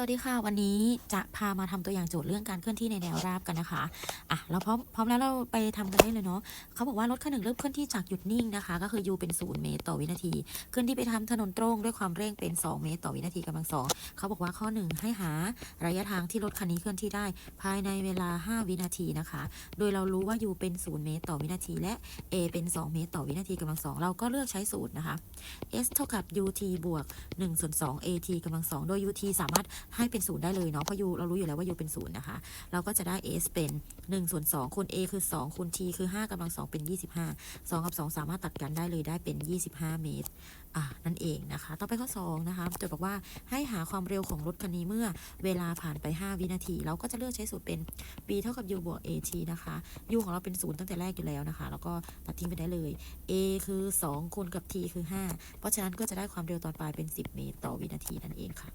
สวัสดีค่ะ วันนี้จะพามาทำตัวอย่างโจทย์เรื่องการเคลื่อนที่ในแนวราบกันนะคะอะเราพร้อมพร้อมแล้วเราไปทำกันได้เลยเนาะเขาบอกว่ารถคันหนึ่งเริ่มเคลื่อนที่จากหยุดนิ่งนะคะ ก็คือ u เป็น 0 เมตรต่อวินาทีเคลื่อนที่ไปทำถนนตรงด้วยความเร่งเป็น 2 เมตรต่อวินาทีกำลังสองเขาบอกว่าข้อ 1 ให้หาระยะทางที่รถคันนี้เคลื่อนที่ได้ ภายในเวลา 5 วินาทีนะคะ โดยเรารู้ว่า u เป็น 0 เมตรต่อวินาที และ a เป็น 2 เมตรต่อวินาทีกำลังสองเราก็เลือกใช้สูตรนะคะ s เท่ากับ ut บวก1ส่วน2 at กำลังสองโดย ut สามารถให้เป็นศูนย์ได้เลยเนาะเพราะ u เรารู้อยู่แล้วว่า u เป็นศูนย์นะคะ เราก็จะได้ s เป็น1ส่วน2คูณ a คือ 2คูณ t คือ 5กำลัง2เป็น 25 2 กับ 2 สามารถตัดกันได้เลยได้เป็น 25 เมตรอะนั่นเองนะคะ ต่อไปข้อ 2 นะคะโจทย์บอกว่าให้หาความเร็วของรถคันนี้เมื่อเวลาผ่านไป 5 วินาที เราก็จะเลือกใช้สูตรเป็น b เท่ากับ u บวก at นะคะ u ของเราเป็นศูนย์ตั้งแต่แรกอยู่แล้วนะคะ แล้วก็ตัดทิ้งไปได้เลย a คือ 2คูณกับ t คือ 5 เพราะฉะนั้นก็จะได้ความเร็วตอนปลายเป็น 10 เมตร ต่อวินาทีนั่นเองค่ะ